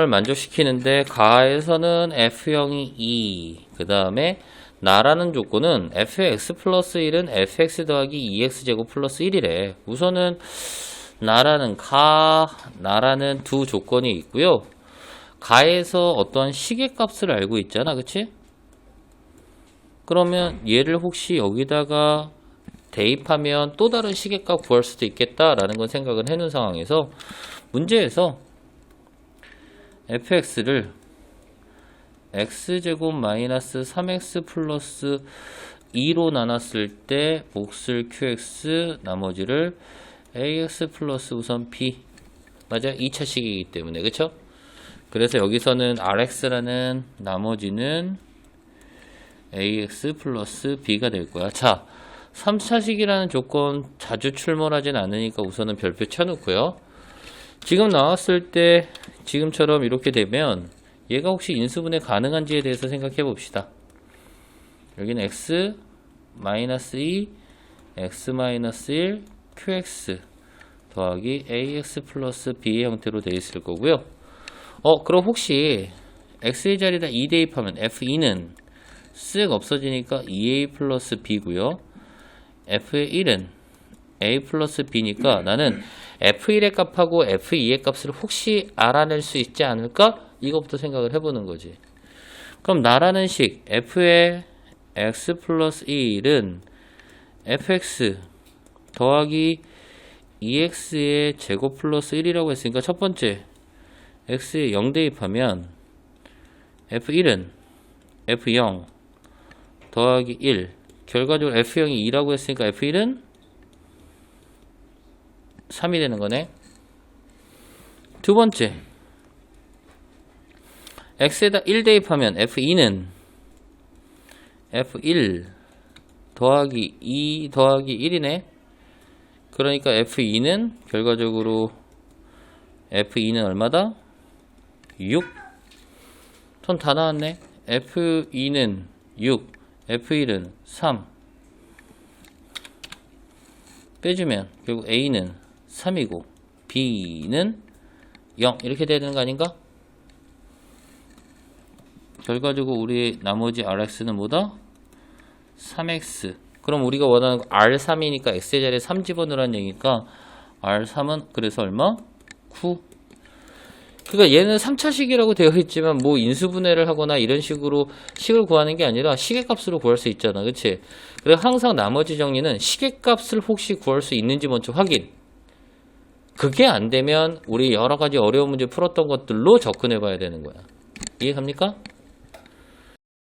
를 만족시키는데 가에서는 f형이 2, 그 다음에 나라는 조건은 fx 플러스 1은 fx 더하기 2x제곱 플러스 1이래. 우선은 나라는 가, 나라는 두 조건이 있고요. 가에서 어떤 시계값을 알고 있잖아, 그치? 그러면 얘를 혹시 여기다가 대입하면 또 다른 시계값 구할 수도 있겠다라는 건 생각을 해놓은 상황에서 문제에서 fx를 x제곱 마이너스 3x 플러스 2로 나눴을 때 몫을 qx 나머지를 ax 플러스 우선 b. 맞아 2차식이기 때문에. 그쵸? 그래서 여기서는 rx라는 나머지는 ax 플러스 b가 될 거야. 자 3차식이라는 조건 자주 출몰하진 않으니까 우선은 별표 쳐놓고요. 지금 나왔을 때 지금처럼 이렇게 되면 얘가 혹시 인수분해 가능한지에 대해서 생각해 봅시다. 여기는 x 마이너스 2 x 마이너스 1 qx 더하기 ax 플러스 b의 형태로 되어 있을 거고요. 어 그럼 혹시 x의 자리에다 2 대입하면 f2는 쓱 없어지니까 2a 플러스 b고요. f의 1은 a 플러스 b니까 나는 f1의 값하고 f2의 값을 혹시 알아낼 수 있지 않을까? 이것부터 생각을 해보는 거지. 그럼 나라는 식 f의 x 플러스 1은 fx 더하기 2x의 제곱 플러스 1이라고 했으니까 첫 번째 x에 0 대입하면 f1은 f0 더하기 1 결과적으로 f0이 2라고 했으니까 f1은 3이 되는 거네. 두 번째. x에다 1 대입하면 f2는 f1 더하기 2 더하기 1이네. 그러니까 f2는 결과적으로 f2는 얼마다? 6. 전 다 나왔네. f2는 6, f1은 3. 빼주면 결국 a는 3이고 B는 0 이렇게 돼야 되는 거 아닌가? 결과적으로 우리 나머지 RX는 뭐다? 3X 그럼 우리가 원하는 거 R3이니까 X의 자리에 3 집어넣으라는 얘기니까 R3은 그래서 얼마? 9 그러니까 얘는 3차식이라고 되어 있지만 뭐 인수분해를 하거나 이런 식으로 식을 구하는 게 아니라 시계값으로 구할 수 있잖아 그치? 그래서 항상 나머지 정리는 시계값을 혹시 구할 수 있는지 먼저 확인 그게 안 되면 우리 여러 가지 어려운 문제 풀었던 것들로 접근해 봐야 되는 거야. 이해갑니까?